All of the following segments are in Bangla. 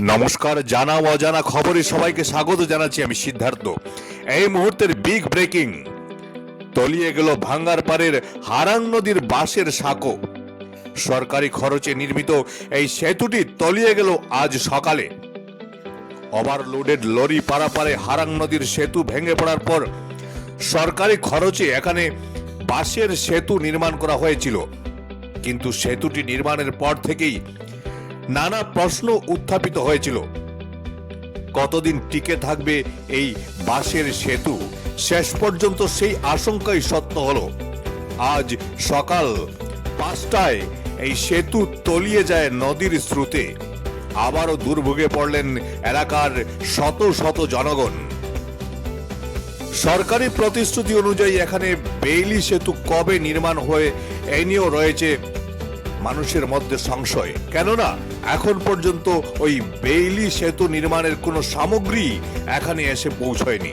নমস্কার, জানা অজানা খবরে সবাইকে স্বাগত জানাচ্ছি আমি সিদ্ধার্থ। এই মুহূর্তের বিগ ব্রেকিং তলিয়ে গেল ভাঙ্গার পাড়ের হারাং নদীর বাঁশের সাঁকো। সরকারি খরচে নির্মিত এই সেতুটি তলিয়ে গেল আজ সকালে। ওভারলোডেড লরি পারাপারে হারাং নদীর সেতু ভেঙে পড়ার পর সরকারি খরচে এখানে বাঁশের সেতু নির্মাণ করা হয়েছিল। কিন্তু সেতুটি নির্মাণের পর থেকেই নানা প্রশ্ন উত্থাপিত হয়েছিল। কতদিন টিকে থাকবে এই বাঁশের সেতু? শেষ পর্যন্ত সেই আশঙ্কাই সত্য হলো। আজ সকাল পাঁচটায় এই সেতু তলিয়ে যায় নদীর স্রোতে। আবারও দুর্ভোগে পড়লেন এলাকার শত শত জনগণ। সরকারি প্রতিশ্রুতি অনুযায়ী এখানে বেইলি সেতু কবে নির্মাণ হয়ে, এ নিয়েও রয়েছে মানুষের মধ্যে সংশয়। কেননা, এখন পর্যন্ত ওই বেইলি সেতু নির্মাণের কোনো সামগ্রী এখানে এসে পৌঁছয়নি।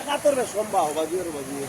একাত্তর সম্ভব বাজিয়ে বাজিয়ে।